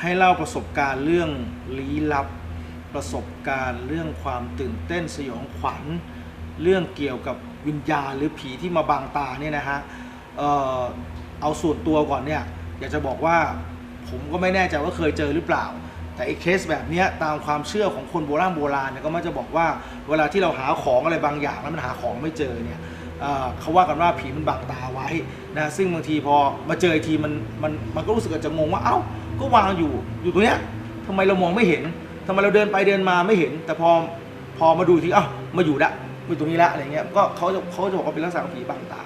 ให้เล่าประสบการณ์เรื่องลี้ลับ ประสบการณ์เรื่องความตื่นเต้นสยองขวัญ เรื่องเกี่ยวกับวิญญาณหรือผีที่มาบังตาเนี่ยนะฮะเออเอาส่วนตัวก่อนเนี่ยอยากจะบอกว่าผมก็ไม่แน่ใจว่าเคยเจอหรือเปล่า แต่ไอ้เคสแบบนี้ตามความเชื่อของคนโบราณโบราณเนี่ยก็มักจะบอกว่าเวลาที่เราหาของอะไรบางอย่างแล้วมันหาของไม่เจอเนี่ยเเขาว่ากันว่าผีมันบังตาไว้นะซึ่งบางทีพอมาเจออีกทีมันมันมันก็รู้สึกอาจจะงงว่าเอ้า ก็วางอยู่อยู่ตรงเนี้ยทำไมเรามองไม่เห็นทำไมเราเดินไปเดินมาไม่เห็น แต่พอพอมาดูทีเอ้ามาอยู่ละมาอยู่ตรงนี้ละอะไรเงี้ยก็เขาจะเขาจะบอกว่าเป็นลักษณะของผีบังตา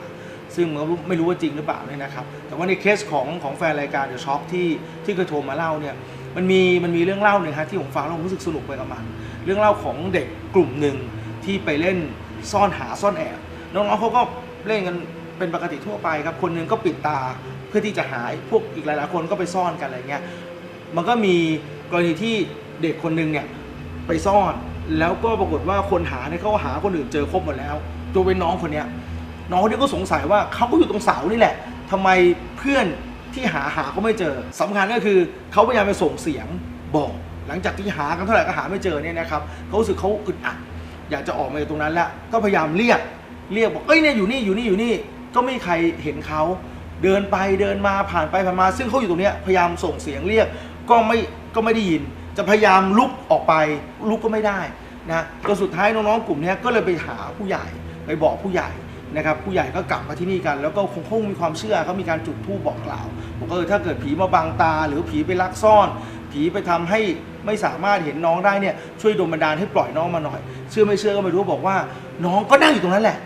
ซึ่งมันก็ไม่รู้ว่าจริงหรือเปล่าเนี่ยนะครับ แต่ว่าในเคสของของแฟนรายการเดอะช็อคที่ที่เคยโทรมาเล่าเนี่ยมันมีมันมีเรื่องเล่าหนึ่งฮะที่ผมฟังแล้วผมรู้สึกสนุกไปกับมันเรื่องเล่าของเด็กกลุ่มหนึ่งที่ไปเล่นซ่อนหาซ่อนแอบน้องๆเขาก็เล่นกัน เป็นปกติทั่วไปครับคนหนึงก็ปิดตาเพื่อที่จะหายพวกอีกหลายๆคนก็ไปซ่อนกันอะไรเงี้ยมันก็มีกรณีที่เด็กคนหนึงเนี่ยไปซ่อนแล้วก็ปรากฏว่าคนหาเนี่ยเขาหาคนอื่นเจอครบหมดแล้วตัวเป็นน้องคนเนี้ยน้องคนนี้ก็สงสัยว่าเขาก็อยู่ตรงเสานี่แหละทำไมเพื่อนที่หาหาก็ไม่เจอสำคัญก็คือเขาพยายามไปส่งเสียงบอก หลังจากที่หากันเท่าไหร่ก็หาไม่เจอเนี่ยนะครับเขารู้สึกเขาอึดอัด อยากจะออกมาจากตรงนั้นแล้วก็พยายามเรียกเรียกบอกเอ้ยเนี่ยอยู่นี่อยู่นี่อยู่นี่ ก็ไม่มีใครเห็นเขาเดินไปเดินมาผ่านไปผ่านมา ซึ่งเขาอยู่ตรงเนี้ยพยายามส่งเสียงเรียกก็ไม่ก็ไม่ได้ยิน จะพยายามลุกออกไปลุกก็ไม่ได้นะก็สุดท้ายน้องๆกลุ่มนี้ก็เลยไปหาผู้ใหญ่ไปบอกผู้ใหญ่นะครับผู้ใหญ่ก็กลับมาที่นี่กัน แล้วก็คงคงมีความเชื่อเขามีการจุดธูปบอกกล่าวบอกเออถ้าเกิดผีมาบังตา หรือผีไปลักซ่อน ผีไปทำให้ไม่สามารถเห็นน้องได้เนี่ยช่วยดลบันดาลให้ปล่อยน้องมาหน่อย เชื่อไม่เชื่อก็ไม่รู้บอกว่า น้องก็นั่งอยู่ตรงนั้นแหละ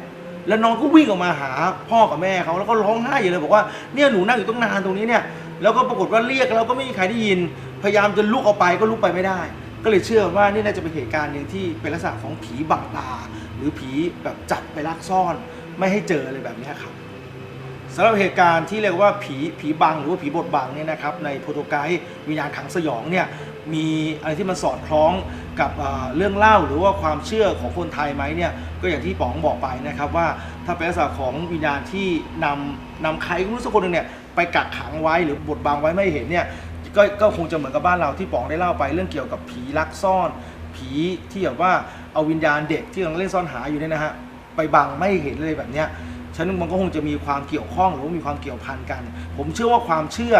แล้วน้องก็วิ่งออกมาหาพ่อกับแม่เขาแล้วก็ร้องไห้อยู่เลยบอกว่าเนี่ยหนูนั่งอยู่ตั้งนานตรงนี้เนี่ยแล้วก็ปรากฏว่าเรียกแล้วก็ไม่มีใครได้ยิน พยายามจะลุกออกไปก็ลุกไปไม่ได้ ก็เลยเชื่อว่านี่น่าจะเป็นเหตุการณ์หนึ่งที่เป็นลักษณะของผีบังตา หรือผีแบบจับไปลักซ่อน ไม่ให้เจออะไรแบบนี้ครับสำหรับเหตุการณ์ที่เรียกว่าผีผีบังหรือว่าผีบทบังเนี่ยนะครับในโปรโตไกด์วิญญาณขังสยองเนี่ยมีอะไรที่มันสอดคล้อง กับเรื่องเล่าหรือว่าความเชื่อของคนไทยไหมเนี่ยก็อย่างที่ป๋องบอกไปนะครับว่าถ้าเป็นลักษณะของวิญญาณที่นำนำใครก็รู้สักคนหนึ่งเนี่ยไปกักขังไว้หรือบดบังไว้ไม่เห็นเนี่ยก็ก็คงจะเหมือนกับบ้านเราที่ป๋องได้เล่าไปเรื่องเกี่ยวกับผีลักซ่อน ผีที่แบบว่าเอาวิญญาณเด็กที่กำลังเล่นซ่อนหาอยู่เนี่ยนะฮะไปบังไม่เห็นเลยแบบเนี้ย ฉะนั้นมันก็คงจะมีความเกี่ยวข้องหรือว่ามีความเกี่ยวพันกัน ผมเชื่อว่าความเชื่อ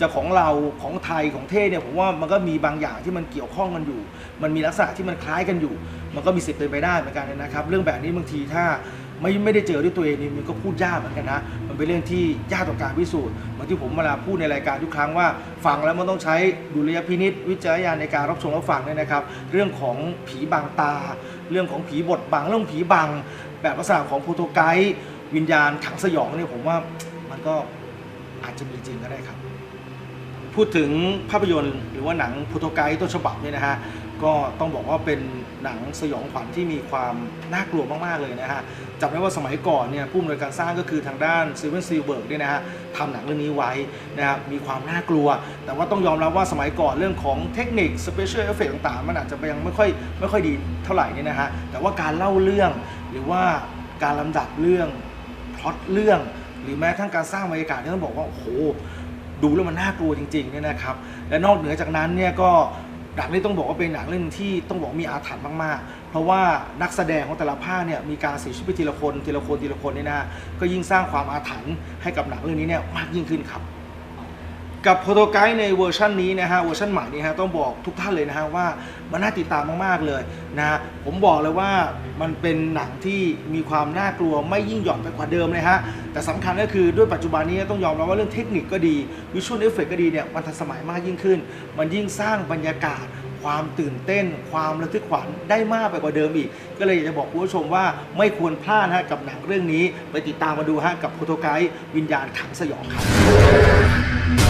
จะของเราของไทยของเทศเนี่ยผมว่ามันก็มีบางอย่างที่มันเกี่ยวข้องกันอยู่ มันมีลักษณะที่มันคล้ายกันอยู่ มันก็มีสิทธิ์เป็นไปได้เหมือนกันนะครับ เรื่องแบบนี้บางทีถ้าไม่ไม่ได้เจอด้วยตัวเองนี่มันก็พูดยากเหมือนกันนะ มันเป็นเรื่องที่ยากต่อการพิสูจน์เหมือนที่ผมเวลาพูดในรายการทุกครั้งว่า ฟังแล้วมันต้องใช้ดุลยพินิษวิจารณญาณในการรับชมรับฟังเนี่ยนะครับ เรื่องของผีบางตา เรื่องของผีบทบังเรื่องผีบัง แบบลักษณะของโปรโตไกด์ วิญญาณขังสยองเนี่ยผมว่ามันก็อาจจะมีจริงก็ได้ครับ พูดถึงภาพยนตร์หรือว่าหนังโปรโตไกด์ต้นฉบับเนี่ยนะฮะก็ต้องบอกว่าเป็นหนังสยองขวัญที่มีความน่ากลัวมาก ๆ เลยนะฮะจำได้ว่าสมัยก่อนเนี่ยผู้อำนวยการสร้างก็คือทางด้านซีเวนซีเบิร์กเนี่ยนะฮะทำหนังเรื่องนี้ไว้นะครับมีความน่ากลัว แต่ว่าต้องยอมรับว่าสมัยก่อนเรื่องของเทคนิคสเปเชียลเอฟเฟกต่าง ๆ มันอาจจะยังไม่ค่อยไม่ค่อยดีเท่าไหร่เนี่ยนะฮะแต่ว่าการเล่าเรื่องหรือว่าการลำดับเรื่อง พล็อตเรื่อง หรือแม้ทั้งการสร้างบรรยากาศที่ต้องบอกว่าโอ้โหดูแล้วมันน่ากลัวจริงๆเนี่ยนะครับ และนอกเหนือจากนั้นเนี่ยก็หนังนี้ต้องบอกว่าเป็นหนังเรื่องที่ต้องบอกมีอาถรรพ์มากๆ เพราะว่านักแสดงของแต่ละภาคเนี่ยมีการเสียชีวิตไปทีละคนทีละคนทีละคนเนี่ยนะก็ยิ่งสร้างความอาถรรพ์ให้กับหนังเรื่องนี้เนี่ยมากยิ่งขึ้นครับ กับโปรโตไกด์ในเวอร์ชันนี้นะฮะเวอร์ชันใหม่นี้ฮะต้องบอกทุกท่านเลยนะฮะว่ามันน่าติดตามมากๆเลยนะผมบอกเลยว่ามันเป็นหนังที่มีความน่ากลัวไม่ยิ่งหย่อนไปกว่าเดิมเลยฮะแต่สำคัญก็คือด้วยปัจจุบันนี้ต้องยอมรับว่าเรื่องเทคนิคก็ดีวิชวลเอฟเฟกก็ดีเนี่ยมันทันสมัยมากยิ่งขึ้น มันยิ่งสร้างบรรยากาศความตื่นเต้น ความระทึกขวัญได้มากไปกว่าเดิมอีก ก็เลยอยากจะบอกผู้ชมว่าไม่ควรพลาดฮะกับหนังเรื่องนี้ ไปติดตามมาดูฮะกับโปรโตไกด์วิญญาณขังสยองครับ